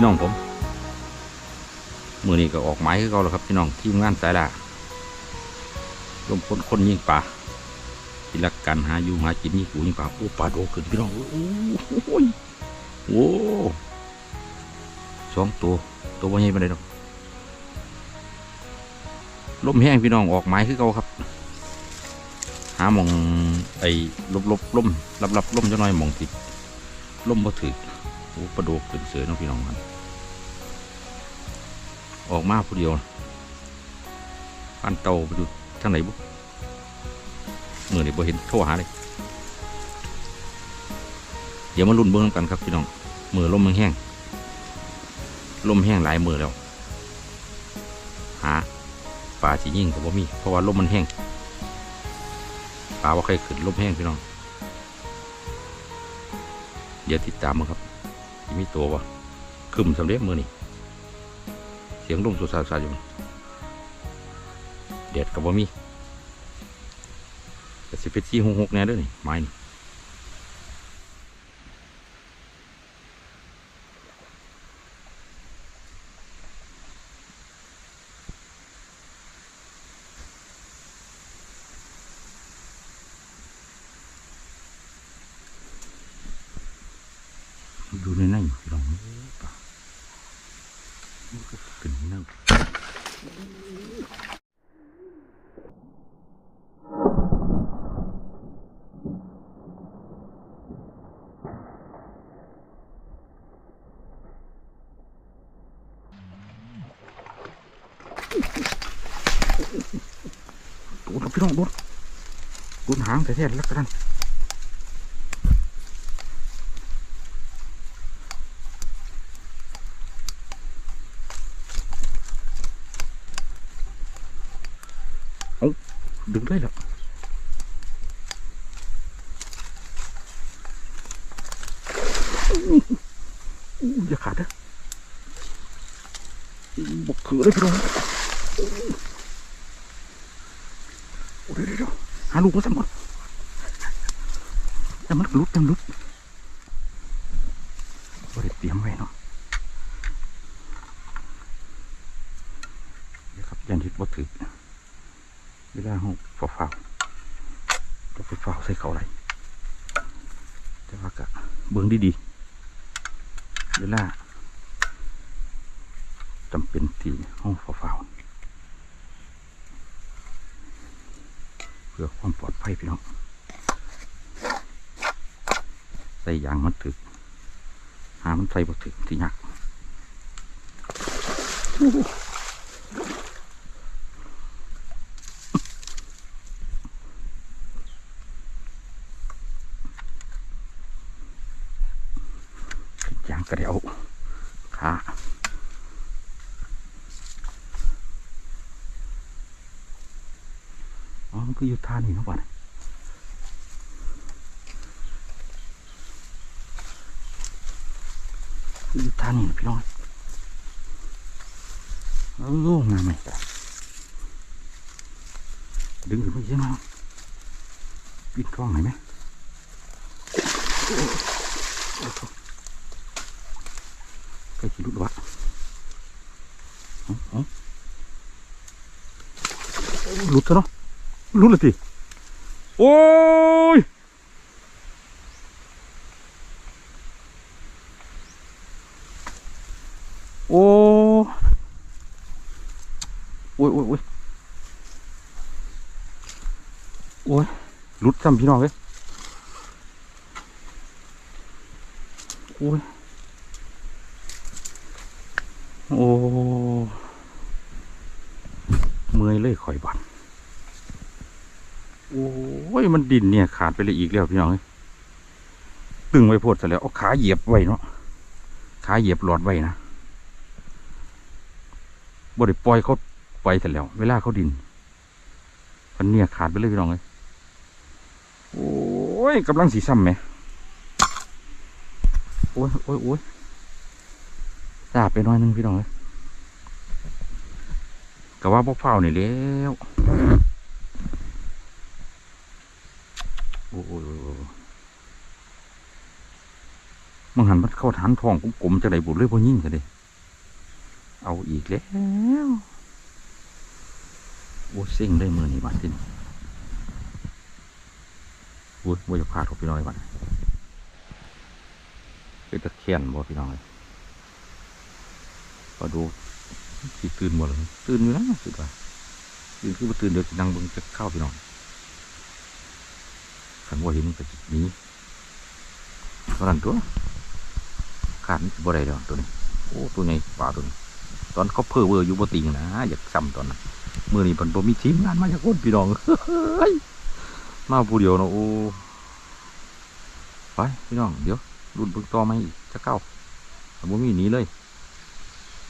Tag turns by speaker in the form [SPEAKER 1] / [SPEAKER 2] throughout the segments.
[SPEAKER 1] พี่น้องผมมือนี้ก็ออกหมายคือเขาแล้วครับพี่น้องทีมงานสายล่าร่วมคนคนยิงป่าที่รักกันหาอยู่หากินนี่กูยิงป่าโอ้ปลาโดขึ้นพี่น้องโอ้โหโอ้สองตัวตัวบ่ใหญ่ปานใดดอกลมแห้งพี่น้องออกหมายคือเขาครับ หาหมองไอ้ลบลบล่มรับรับล่มจะน้อยหมองติดล่มบ่ถือ อ้ประโดกเป็นเสือน้องพี่น้องครับออกมาผู้เดียวบ้นเตาไปอยู่ทางไหนบุ๊เมื่อนี่บ่เห็นโทรหาเลย เดี๋ยวมาลุ้นเบิ้องกันครับพี่น้องมือลมมันแห้งลมแห้งหลายมือแล้ว หาป่าสียิ่งกับว่ามี เพราะว่าลมมันแห้งป่าว่าใครขึ้นลมแห้งพี่น้อง เดี๋ยวติดตามมาครับ มีตัววะคึมสำเร็จมือนี่เสียงลมสุดสาสาอยู่เด็ดกับว่ามีแต่สิเป็นที่หกหกแน่ด้วยนี่ไม้นี่ อยู่ในนั่นพี่น้องเอ้ยป่ามันก็ขึ้นนั่งโดนครับพี่น้องโดนโดนหางแต่แท้แล้วกัน ดึงเลยเหรออู้อย่าขาดนะบกเขือเลยพี่น้องโอ้เดี๋ยวเดี๋ยวหาลูกมาสั่งก่อนแต่มันรุดจังรุดบริเตรียมไว้เนาะเดี๋ยวครับยันทิดบ่ถือ เวลาห้องฝ้าฝ้าก็ไปฝ้าใส่เขาไรแต่ว่ากะเบื้องดีๆเวลาจำเป็นที่ห้องฝ้าฝ้าเพื่อความปลอดภัยพี่น้องใส่ยางมันถึก หามันใส่บ่ถึกที่ยาก ยางกระเดียวขาอ๋อ มันก็อยู่ท่านี่นะบ่เนี่ยออยู่ท่านี่นะพี่น้องโอ้งามไหมดึงขึ้นไปเยอะมากปิดกล้องหน่อยไหมโอ้โห ใกล้ชิลุดวะอ๋อหลุดซะเนาะหลุดเลยทีโอ้ยโอ้โอ้ยโอ้ยโอ้ยโอ้ยหลุดซ้ำพี่น้องเลยโอ้ย โอ้ เมื่อยเลยข่อยบันโอ้ยมันดินเนี่ยขาดไปเลยอีกแล้วพี่น้องเอ้ยตึงไว้โพดซะแล้วเอาขาเหยียบไว้เนาะขาเหยียบหลอดไว้นะบ่ได้ปล่อยเขาไปซะแล้ว เวลาเขาดินมันเนี่ยขาดไปเลยพี่น้องเอ้ยโอ้ยกำลังสีซ้ำไหมโอ้ยโอ้ยโอ้ยทราบไปน้อยนึงพี่น้องเอ้ย ก็ว่าพวกเฝ้านี่แล้วโอ้โหมังหันมันเข้าฐานทองกลมๆจะได้บุญเลยพอยิ่งจะได้เอาอีกแล้วโอ้เซ็งได้มือนี่บัดทีนี้โอ้ยว่าจะพาดของพี่น้อยบัดเป็นตะเคียนบ่พี่น้อยก็ดู สิตื่นหมดเลยตื่นอยู่นะสุดว่าตื่นคือมาตื่นเดี๋ยวจะนั่งเบิ่งจะเข้าพี่น้องขันว่าเห็นมันก็จะหนีเท่านั้นตัวขาดมันบ่ได้ดอกตัวนี้โอ้ตัวใหญ่ป่าตัวนี้ตอนเขาเพ้อเวอร์อยู่บ่ติงนะอยากซ้ำตอนนั้นมือนี้เพิ่นบ่มีทีมงานมาจากคนพี่น้องเฮ้ยมาผู้เดียวเนาะโอ้ไปพี่น้องเดี๋ยวรุ่นเบิ่งต่อมาอีกจะเก้าแต่บ่มีหนีเลย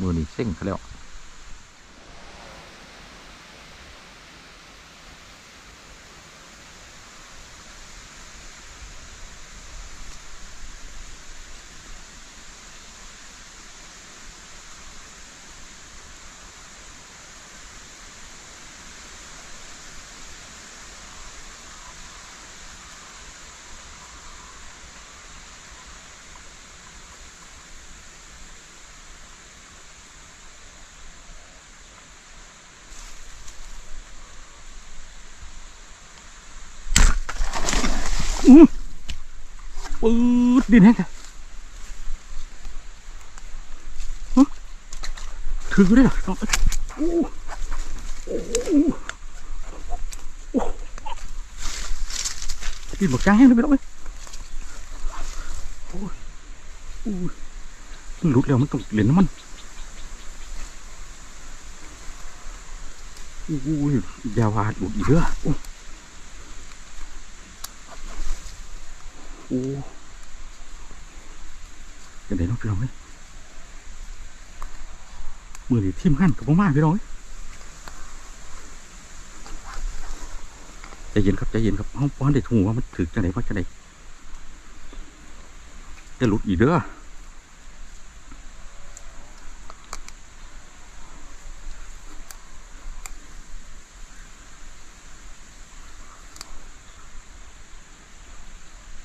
[SPEAKER 1] มือนี้เซ็งซะแล้ว ปืดดินแห้งถือได้หรอน้องโอ้โอ้โอ้ดินบอกจ้างแห้งเลยไปแล้วเว้ยโอ้ยโอ้ยมันหลุดแล้วมันต้องเหรียญน้ำมันโอ้ยยาวาหลุดอีกเด้อโโอ้ยังไงน้องพี่น้องเว้ยมือนี่ทิมหั่นกับพ่อมาพี่น้องเว้ยใจเย็นครับใจเย็นครับห้องป้อนเด็ดหูว่ามันถึกจังไหนว่าจังไหนจะหลุดอีกเด้อ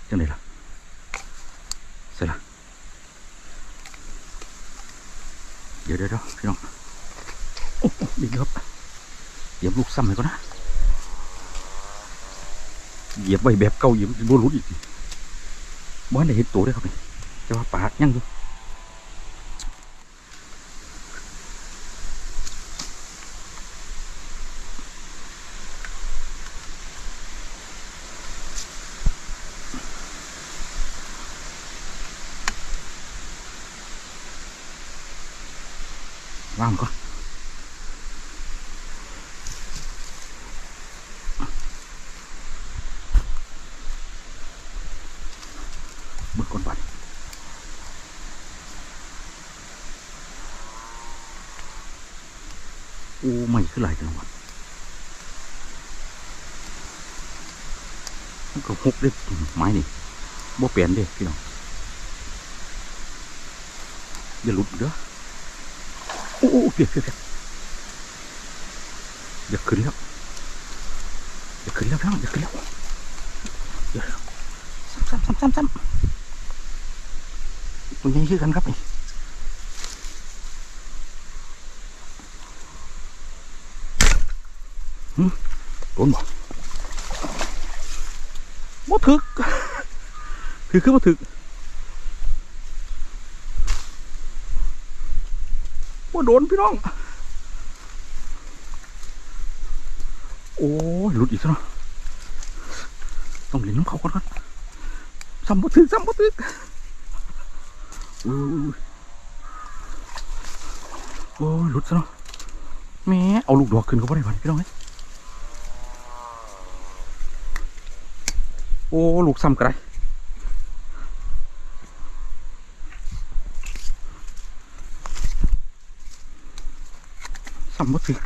[SPEAKER 1] จังไหนล่ะเสร็จละเดี๋ยวเดี๋ยวเดี๋ยวพี่น้องโอ้โหดีครับเหยียบลูกซ้ำเลยก็นะ เหยียบไว้แบบเก่าเหยียบบัวรุดอีกทีบ้านได้เห็นตัวได้อครับนี่จะว่าปากยังอยู่ว่างก่อนเบิกก่อนบัดโอ้ไม่ขึ้นหลายจังหวัดมันก็หกเด็ดไม้นี่บ่เปลี่ยนเด้พี่น้องอย่าหลุดเด้อโอ้โอ้เปียนเปียนเปลี่ยนอย่าขึ้นแล้วอย่าขึ้นแล้วพี่น้องอย่าขึ้นแล้วเดี๋ยวซ้ำซ้ำซ้ำซ้ำมัวนยังชื่อกันครับนี่ โดนบ่บ่ถึก คือคือบ่ถึกว่โดนพี่น้อง โอ้ยหลุดอีกแล้วเนาะต้องเล่นน้ำเขาก่อนก่อนซ้ำบ่ถึกซ้ำบ่ถึกโอ้ยโอ้ยหลุดซะเนาะแม่เอาลูกดอกขึ้นก็บ่ได้วันพี่น้องเอ้ยโอ้ลูกซ้ำกระไรซ้ำบ่ถึก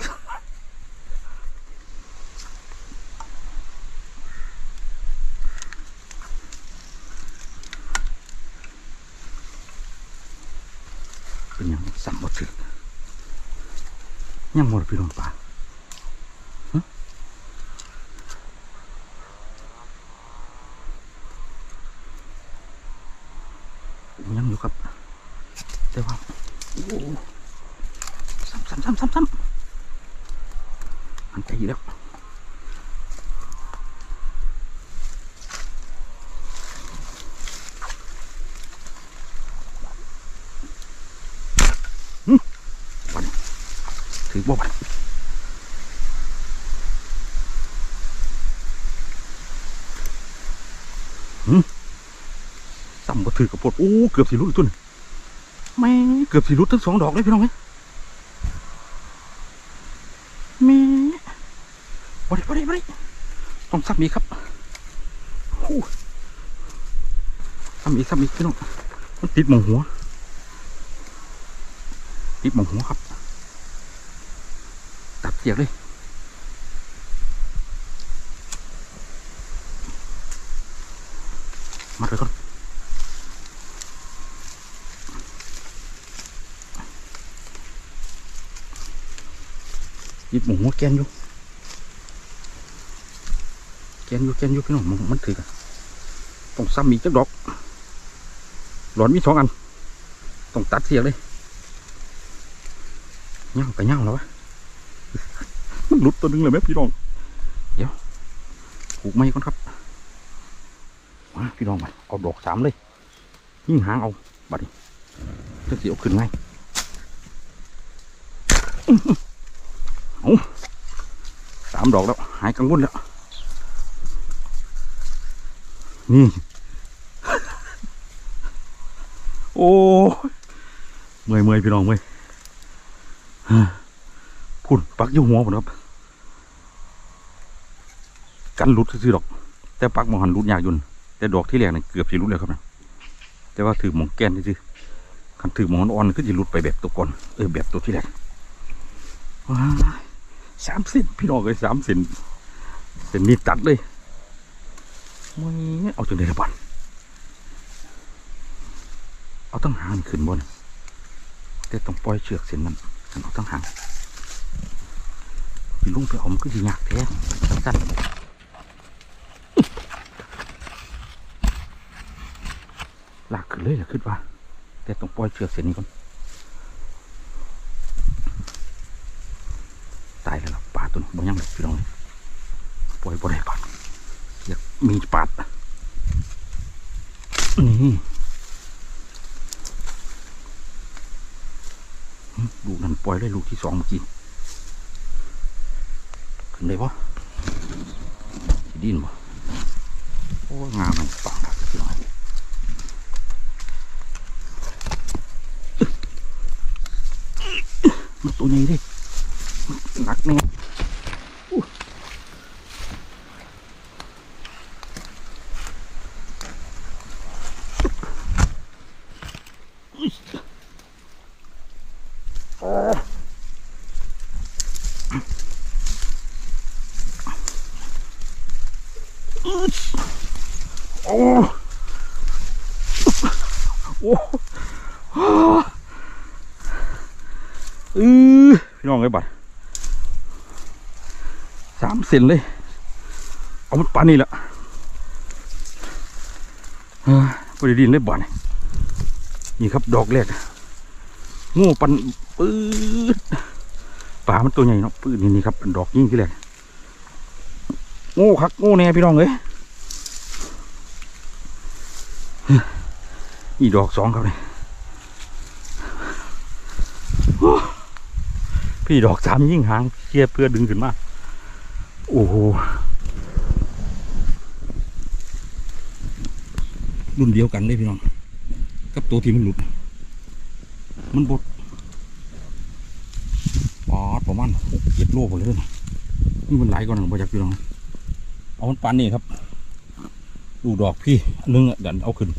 [SPEAKER 1] เป็นยังซ้ำบ่ถึกยังหมดพี่น้องป่าฮะ ยังอยู่ครับแต่ว่าโอ้โหซ้ำซ้ำซ้ำซ้ำซ้ำมันใจอยู่แล้วหึวันนี้ ถือบ่บันหึซ้ำบ่ถือกับปวดโอ้ เกือบสิรุดอีกตัวหนึงแม่เกือบสิรุดทั้งสองดอกเลยพี่น้องเอ้ยแม่บ่ได้บ่ได้บ่ได้ต้องซ้ำอีกครับโอ้ซ้ำอีกซ้ำอีกพี่น้องมันติดหมองหัวติดหมองหัวครับ ตัดเสียกเลยมัดไว้ก่อนหยิบหมูหัวแกนอยู่แกนอยู่แกนอยู่พี่น้อง มันหลุดตัวหนึงเลยไหมพี่น้อง เดี๋ยวผูกไม้ก่อนครับมาพี่น้องมาเอาดอกสามเลยยิ่งหางเอาบัดนี้จะเสียวขึ้นไงเอาสามดอกแล้ว หายกังวลแล้ว นี่ โอ้เมื่อยเมื่อยพี่น้องเมื่อย พุ่นปักอยู่หัวผมครับ กันหลุดซื้อดอก แต่ปักมองหันหลุดยากยุ่นแต่ดอกที่แรกนี่เกือบสิรุดแล้วครับนะแต่ว่าถือหมองแก้นซื่อคันถือหมอนอ่อนก็จะรุดไปแบบตัวก่อนเออแบบตัวที่แรกว้าสามเซนพี่น้องเลยสามเซนเซนนี้ตัดเลยไม่เอาจนได้ละบอลเอาตั้งหางขึ้นบนแต่ต้องปล่อยเชือกเส้นมันคันเอาตั้งหาง สิลุงไปอมก็จะยากแท้สั้นๆลากขึ้นเลยหรอขึ้นว่า แต่ต้องปล่อยเชือกเส้นนี้ก่อนตายแล้วล่ะปลาตัวนี้บ่ยังเลยพี่น้องปล่อยบ่ได้ปลาอยากมีปลาดนี่ลูกนั้นปล่อยเลยลูกที่สองเมื่อกี้ ขึ้นได้ปะดินปะโอ้งามมันปังครับพี่น้องมันตัวใหญ่ดิหนักแน่อู้อุ๊ยอ่าอุ๊ยโอ้โอ้อ่า อือพี่น้องไอ้ยบัด สามเซนเลย เอามันปานนี่แหละเฮ้ยบริดินเลยบ่านี่นี่ครับดอกแรกง่ปันปื๊ดป่ามันตัวใหญ่เนาะปื๊ดนี่นี่ครับดอกยิ่งที่แรกง่คักโง่แน่พี่น้องเอ้ยนี่ดอกสองครับเนี่ยพี่ดอกสามยิ่งหางเชียเพื่อดึงขึ้นมา อ้โห รุ่นเดียวกันเลยพี่น้อง กับตัวที่มันหลุด มันบดปอดประมาณหกเจ็ดโลหมดเลยนะนี่มันไหลายกว่านั้นบ่จากพี่น้อง เอามันปานนี่ครับ ดูดอกพี่นึงดันเอาขึ้น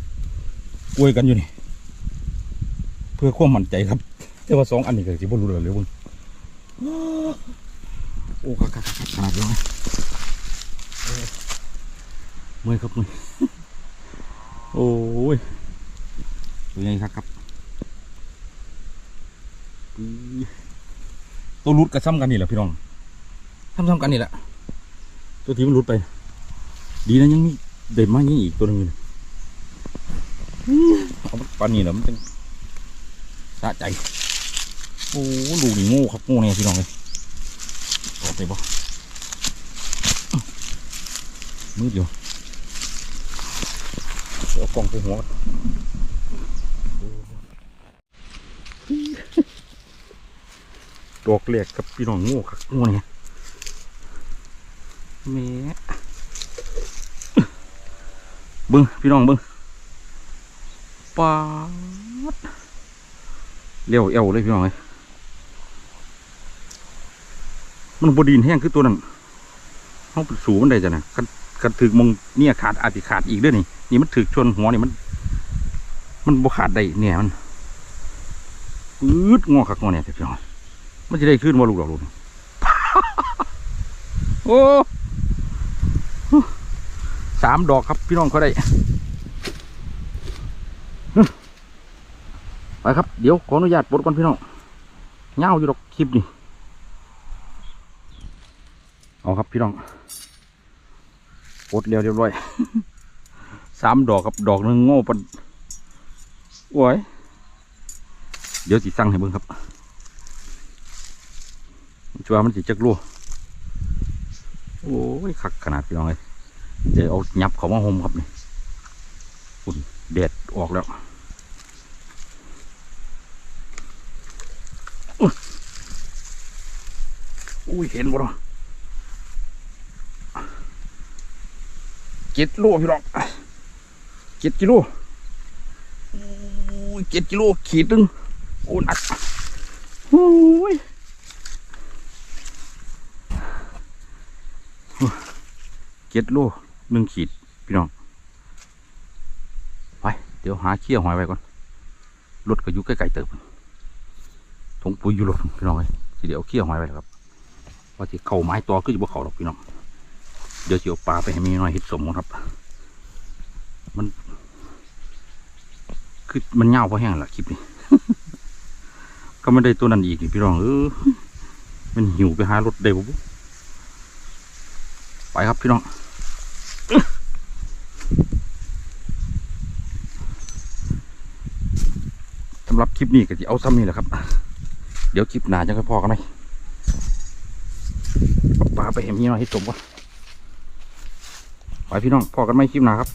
[SPEAKER 1] กล้วยกันอยู่นี่ เพื่อความมั่นใจครับ แต่ว่าสองอันนี้ก็สิบ่รู้เลยเลยบุญ โอ้คักคักคักขาดนี้ไหมเมื่อครับมือโอ้ยตัวใหญ่ครับครับตัวรุดกับซ้ำกันนี่แหละพี่น้องซ้ำซ้ำๆกันนี่แหละตัวที่มันรุดไป ดีนะยังมีเด็ดมากยิ่งอีกตัวนึงอยู่นะอื้อเอาปลานี่เหรอมันเป็นสะใจโอ้ลูกนี่โง่ครับโง่เนี่ยพี่น้องเลย ออกไปบ่มืดอยู่เอากล่องไปหัวก่อนดอกเล็กกับพี่น้องโง่ครับโง่เนี่ยแหม่เบิ้งพี่น้องเบิ้งปาดเลี้ยวเอวเลยพี่น้องเลย มันบดีนแห้งคือตัวนั้นห้องสูงมันได้จ้ะนะกันกันถึกมงเนี่ยขาดอาจจะขาดอีกด้วยนี่นี่มันถึกชนหัวนี่มัน มันบ่ขาดได้เนี่ยมันปื๊ดงอขักงอเนี่ยพี่น้องมันจะได้ขึ้นว่าลูกดอกลูกโอ้สามดอกครับพี่น้องเขาได้ไปครับ เดี๋ยวขออนุญาตปลดก่อนพี่น้องเงาอยู่ดอกคลิปนี่ เอาครับพี่น้องปดเรียวเรียบร้อยสามดอกครับดอกหนึ่งโง่ปันโอ้ยเดี๋ยวสิสั่งให้เบิ่งครับชัวามันสิจักรัวโอ้ยคักขนาดพี่น้องเลยเดี๋ยวเอายับเขามาห่มครับนี่อุ่นแดดออกแล้วอุ้ยเห็นบ่เนาะ จ็ดโลพี่น้องเจ็ดกิโลอุ้ยเจ็ดกิโลขีดหนึงโอ้หนักอุ้ยเจ็ดโลหนึ่งขีดพี่น้องไปเดี๋ยวหาเขี้ยวหอยไว้ก่อนรถก็อยู่ใกล้ๆเติบถุงปุ๋ยอยู่รถพี่น้องเลยเดี๋ยวเขี้ยวหอยไว้ครับว่าที่เข่าไม้ตัวก็อยู่บนเขาหรอกพี่น้อง เดี๋ยวสิเอาปลาไปให้มีหน่อยเห็ดสมอนครับ มัน คือมันเงาเพราะแห้งละคลิปนี้ ก็ไม่ได้ตัวนั้นอีกพี่น้องเออมันหิวไปหารถได้ปุ๊ไปครับพี่น้องสำหรับคลิปนี้ก็จะเอาซ้ำนี่แหละครับ เดี๋ยวคลิปหนาจะค่อยพอกันไหมปลาไปเห็นพี่น้องให้สมก่อน ไปพี่น้องพอกันไม่คลิปหนาครับ